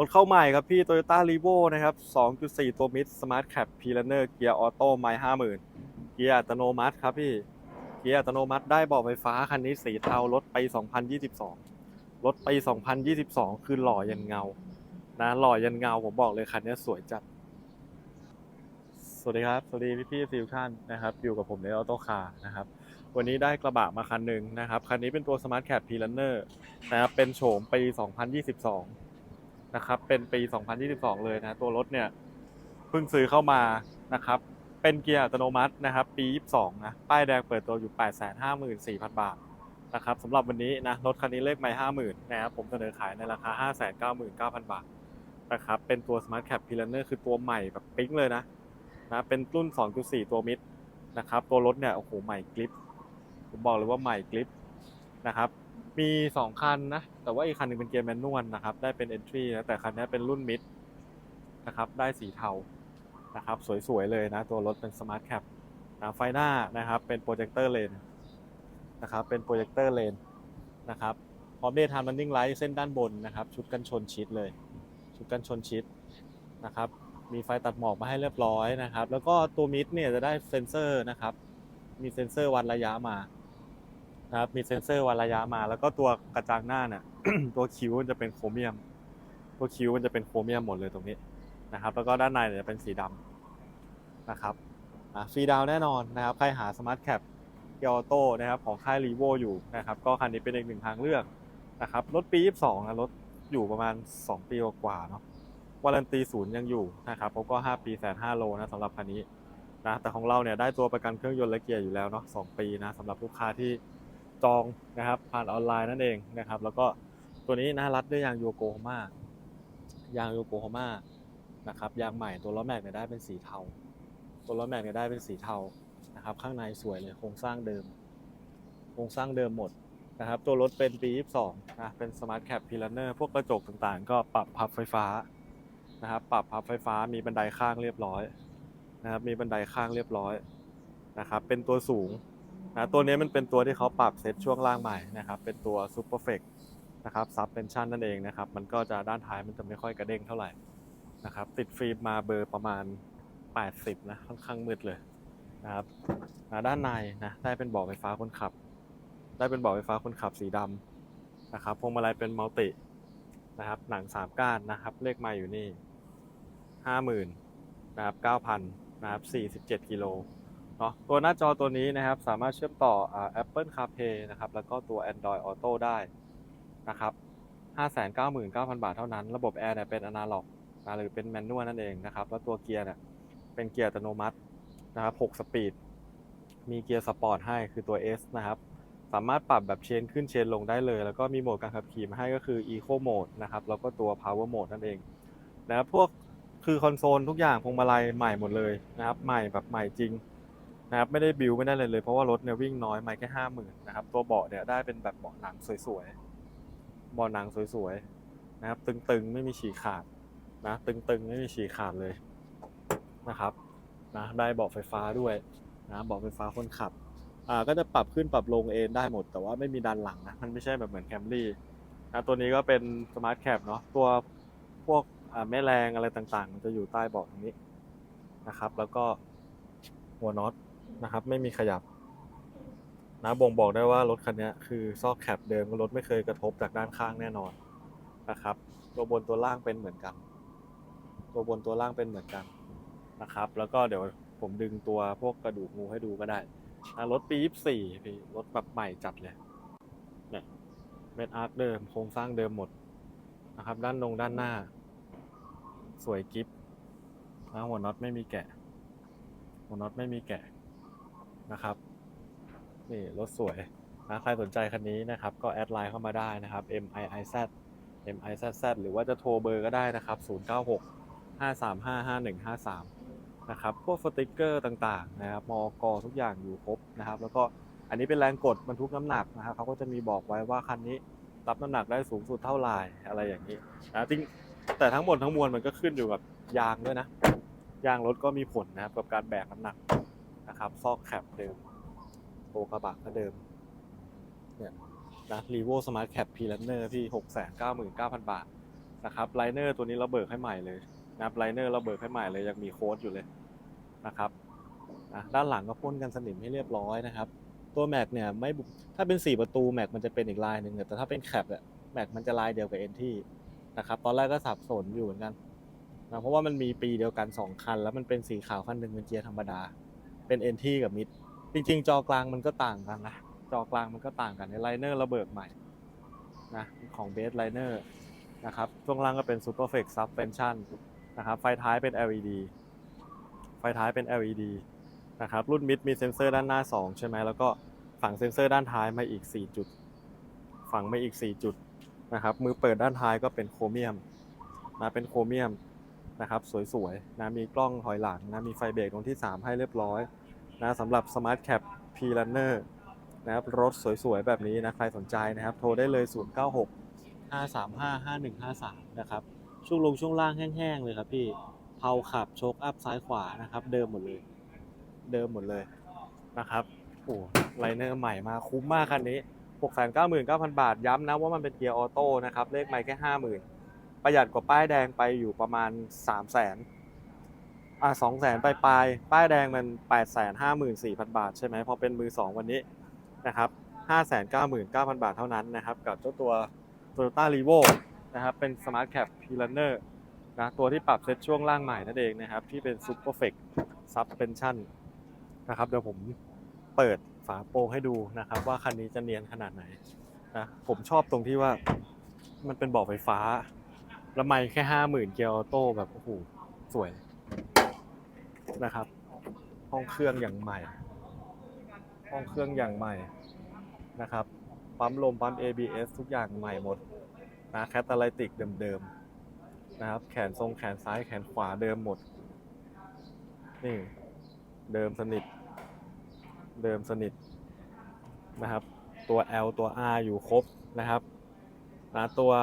รถเข้าใหม่ครับพี่ Toyota r e v o นะครับ 2.4 ตัวมิด Smart Cap p l a n e r เกียร์ออโต้ไมล์50,000 เกียร์อัตโนมัติครับพี่ เกียร์อัตโนมัติได้เบาะไฟฟ้าคันนี้สีเทารถไป 2022 รถไป 2022 คือหล่อยันเงา นะหล่อยันเงา ผมบอกเลยคันนี้สวยจัด สวัสดีครับ สวัสดีพี่พี่ๆฟิวท่านนะครับ อยู่กับผมในออโต้คาร์นะครับ วันนี้ได้กระบะมาคันหนึ่งนะครับ คันนี้เป็นตัว Smart Cat p l a n e r นะครับ เป็นโฉมปี 2022 นะครับ เป็นปี 2022 เลยนะ ตัวรถเนี่ยเพิ่งซื้อเข้ามานะครับ เป็นเกียร์อัตโนมัตินะครับ ปี 22 นะ ป้ายแดงเปิดตัวอยู่ 854,000 บาทนะครับสำหรับวันนี้นะ รถคันนี้เลขไม่50,000 นะครับ ผมเสนอขายในราคา 599,000 บาทนะครับ เป็นตัว Smart Cap p l a n e r คือตัวใหม่แบบปิ๊งเลยนะนะ เป็นรุ่น 2.4 ตัวมิดนะครับ ตัวรถเนี่ย โอ้โห ใหม่กริป ผมบอกเลยว่าใหม่กริปนะครับ มี 2 คันนะ แต่ว่าอีกคันหนึงเป็นเกียร์แมนนวลนะครับ ได้เป็น entry นะ แต่คันนี้เป็นรุ่นมิดนะครับ ได้สีเทา นะครับ สวย ๆ เลยนะ ตัวรถเป็น smart cap นะไฟหน้านะครับ เป็นโปรเจคเตอร์เลนนะครับ เป็นโปรเจคเตอร์เลนนะครับ พร้อม daytime running light เส้นด้านบนนะครับ ชุดกันชนชิดเลย ชุดกันชนชิดนะครับ มีไฟตัดหมอกมาให้เรียบร้อยนะครับ แล้วก็ตัวมิดเนี่ยจะได้เซ็นเซอร์นะครับ มีเซ็นเซอร์วัดระยะมา นะครับมีเซ็นเซอร์วัดระยะมา แล้วก็ตัวกระจังหน้าเนี่ย ตัวคิ้วมันจะเป็นโครเมียม ตัวคิ้วมันจะเป็นโครเมียมหมดเลยตรงนี้นะครับ แล้วก็ด้านในเนี่ยจะเป็นสีดำนะครับฟรีดาวแน่นอนนะครับใครหาสมาร์ทแคปเกียร์ออโต้นะครับของค่ายรีโวอยู่นะครับ ก็คันนี้เป็นอีกหนึ่งทางเลือกนะครับรถปี 22นะรถอยู่ประมาณ 2 ปีกว่าเนาะวารันตีศูนย์ยังอยู่นะครับผมก็ 5 ปีแสนห้าโลนะสำหรับคันนี้นะแต่ของเราเนี่ยได้ตัวประกันเครื่องยนต์และเกียร์อยู่แล้วเนาะสองปีนะสำหรับลูกค้าที่ จองนะครับผ่านออนไลน์นั่นเองนะครับ แล้วก็ตัวนี้นะรัดด้วยยางโยโกฮาม่ายางโยโกฮาม่านะครับยางใหม่ตัวล้อแม็กเนี่ยได้เป็นสีเทา ตัวล้อแม็กเนี่ยได้เป็นสีเทานะครับ ข้างในสวยเลยโครงสร้างเดิม โครงสร้างเดิมหมดนะครับ ตัวรถเป็นปี 22นะเป็น Smart Cap p i l a n e r พวกกระจกต่างๆ ก็ปรับพับไฟฟ้านะครับ ปรับพับไฟฟ้ามีบันไดข้างเรียบร้อยนะครับ มีบันไดข้างเรียบร้อยนะครับ เป็นตัวสูง นะตัวนี้มันเป็นตัวที่เขาปรับเซตช่วงล่างใหม่นะครับเป็นตัว Super f e c นะครับซับเพนชั่นนั่นเองนะครับมันก็จะด้านท้ายมันจะไม่ค่อยกระเด้งเท่าไหร่นะครับติดฟิล์มมาเบอร์ประมาณ 80 นะค่อนข้างมืดเลยนะครับนะด้านในนะได้เป็นเบาะไฟฟ้าคนขับ ได้เป็นเบาะไฟฟ้าคนขับสีดำนะครับพวงมาลัยเป็นมัลตินะครับหนังสามก้านนะครับเลขมาอยู่นี่ห้าหมื่นนะครับเก้าพันนะครับสี่สิบเจ็ดกิโล เนาะตัวหน้าจอตัวนี้นะครับสามารถเชื่อมต่ออ่า Apple CarPlay นะครับแล้วก็ตัว Android Auto ได้นะครับห้าแสนเก้าหมื่นเก้าพันบาทเท่านั้น ระบบแอร์เนี่ยเป็นอนาล็อกนะหรือเป็นแมนนวลนั่นเองนะครับ แล้วตัวเกียร์เนี่ยเป็นเกียร์อัตโนมัตินะครับหกสปีด มีเกียร์สปอร์ตให้คือตัว S นะครับ สามารถปรับแบบเชนขึ้นเชนลงได้เลย แล้วก็มีโหมดการขับขี่มาให้ก็คือ Eco Mode นะครับ แล้วก็ตัว Power Mode นั่นเองนะครับพวกคือคอนโซลทุกอย่างพวงมาลัยใหม่หมดเลยนะครับ ใหม่แบบใหม่จริง นะครับไม่ได้บิวไม่ได้เลยเลย เพราะว่ารถเนี่ยวิ่งน้อยไม่แค่ห้าหมื่นนะครับตัวเบาะเนี่ยได้เป็นแบบเบาะหนังสวยๆเบาะหนังสวยๆนะครับ ตึงๆไม่มีฉีกขาดนะ ตึงๆไม่มีฉีกขาดเลยนะครับนะได้เบาะไฟฟ้าด้วยนะเบาะไฟฟ้าคนขับอ่าก็จะปรับขึ้นปรับลงเอนได้หมด แต่ว่าไม่มีดันหลังนะมันไม่ใช่แบบเหมือนแคมรี่นะตัวนี้ก็เป็นสมาร์ทแคปเนาะตัวพวกอ่าแม่แรงอะไรต่างๆ มันจะอยู่ใต้เบาะตรงนี้นะครับ แล้วก็หัวน็อต นะครับ ไม่มีขยับนะบ่งบอกได้ว่ารถคันนี้คือซอกแคปเดิมรถไม่เคยกระทบจากด้านข้างแน่นอนนะครับ ตัวบนตัวล่างเป็นเหมือนกัน ตัวบนตัวล่างเป็นเหมือนกันนะครับ แล้วก็เดี๋ยวผมดึงตัวพวกกระดูกงูให้ดูก็ได้อะรถปี 24พี่รถแบบใหม่จัดเลยเนี่ยเม็ดอาร์คเดิมโครงสร้างเดิมหมดนะครับ ด้านนงด้านหน้า สวยกิฟนะหัวน็อตไม่มีแกะ หัวน็อตไม่มีแกะ นะครับ นี่รถสวยนะใครสนใจคันนี้นะครับ ก็แอดไลน์เข้ามาได้นะครับ M I I Z M I Z Z หรือว่าจะโทรเบอร์ก็ได้นะครับ 096 535 5153 นะครับ พวกสติกเกอร์ต่างๆนะครับมอกอทุกอย่างอยู่ครบนะครับ แล้วก็อันนี้เป็นแรงกดบรรทุกน้ำหนักนะครับเขาก็จะมีบอกไว้ว่าคันนี้รับน้ำหนักได้สูงสุดเท่าไหร่อะไรอย่างนี้นะจริงแต่ทั้งหมดทั้งมวลมันก็ขึ้นอยู่กับยางด้วยนะ ยางรถก็มีผลนะครับกับการแบกน้ำหนัก นะครับ ซอกแคปเดิมโตกระบะก็เดิม เนี่ยนะรีโวสมาร์ทแคปพีลันเนอร์พี่หกแสนเก้าหมื่นเก้าพันบาทนะครับไลเนอร์ตัวนี้เราเบิกให้ใหม่เลยนะครับไลเนอร์เราเบิกให้ใหม่เลยยังมีโค้ดอยู่เลยนะครับอะด้านหลังก็พ่นกันสนิมให้เรียบร้อยนะครับ ตัวแม็กเนี่ยไม่ถ้าเป็น 4 ประตูแม็กมันจะเป็นอีกลายหนึ่งแต่ถ้าเป็นแคปเนี่ยแม็กมันจะลายเดียวกับเอ็นที่นะครับตอนแรกก็สับสนอยู่เหมือนกันนะเพราะว่ามันมีปีเดียวกัน 2 คัน แล้วมันเป็นสีขาวคันหนึ่งเป็นเกียร์ธรรมดา เป็นเอนที่กับมิดจริง ๆ จอกลางมันก็ต่างกันนะ จอกลางมันก็ต่างกันในไลเนอร์ราเบิกใหม่นะของเบสไลเนอร์นะครับช่วงล่างก็เป็น Super f l e x Suspension นะครับไฟท้ายเป็น LED ไฟท้ายเป็น LED นะครับรุ่นมิดมีเซ็นเซอร์ด้านหน้า 2 ใช่ไหมแล้วก็ฝังเซ็นเซอร์ด้านท้ายมาอีก 4 จุด ฝังมาอีก 4 จุดนะครับมือเปิดด้านท้ายก็เป็นโครเมียมนะเป็นโครเมียม นะครับ สวยๆนะมีกล้องถอยหลังนะมีไฟเบรกตรงที่ 3 ให้เรียบร้อยนะสำหรับ Smart Cap P Runner นะครับรถสวยๆ แบบนี้นะใครสนใจนะครับ โทรได้เลย 096 535 5153 นะครับ ช่วงลงช่วงล่างแห้งๆ เลยครับพี่เพาขับโชคอัพซ้ายขวานะครับ เดิมหมดเลย เดิมหมดเลยนะครับโอ้ไลเนอร์ใหม่มาคุ้มมากคันนี้ 699,000 บาท ย้ำนะว่ามันเป็นเกียร์ออโต้นะครับ เลขไม่แค่ 50,000 ประหยัดกว่าป้ายแดงไปอยู่ประมาณ300,000อะ200,000ไปปลายๆป้ายแดงมัน854,000บาทใช่ไหมพอเป็นมือ2วันนี้นะครับ599,000บาทเท่านั้นนะครับ กับเจ้าตัว Toyota r e v o นะครับเป็น Smart Cap P Runner นะตัวที่ปรับเซตช่วงล่างใหม่นั่นเองนะครับ ที่เป็น Super f l e x Suspension นะครับเดี๋ยวผมเปิดฝาโปรงให้ดูนะครับ ว่าคันนี้จะเนียนขนาดไหนนะผมชอบตรงที่ว่ามันเป็นเบอกไฟฟ้า แล้วไม่แค่ห้าหมื่นเกียร์ออโต้แบบโอ้โหสวยนะครับ ห้องเครื่องอย่างใหม่ ห้องเครื่องอย่างใหม่นะครับ ปั๊มลมปั๊ม ABS ทุกอย่างใหม่หมดนะแคตตาลิติกเดิมๆนะครับ แขนทรงแขนซ้ายแขนขวาเดิมหมด นี่เดิมสนิท เดิมสนิทนะครับ ตัว L ตัว R อยู่ครบนะครับนะตัว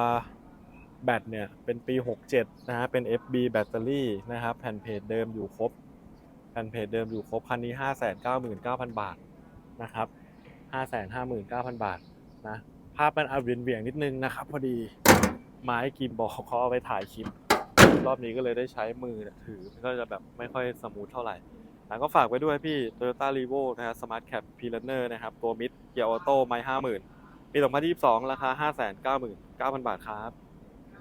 แบตเนี่ยเป็นปี 67 นะฮะ เป็น FB แบตเตอรี่นะครับ แผ่นเพจเดิมอยู่ครบ แผ่นเพจเดิมอยู่ครบ คันนี้ 599,000 บาทนะครับ 559,000 บาทนะ ภาพมันอาเวียนเวียงนิดนึงนะครับ พอดีไม้กิมบอกเขาเอาไปถ่ายคลิป รอบนี้ก็เลยได้ใช้มือถือ มันก็จะแบบไม่ค่อยสมูทเท่าไหร่แล้วก็ฝากไว้ด้วยพี่ Toyota r e v o นะครับ Smart Cap P Runner นะครับ ตัวมิดเกียร์ออโต้ไม้50,000ปี2022 ราคา 599,000 บาทครับ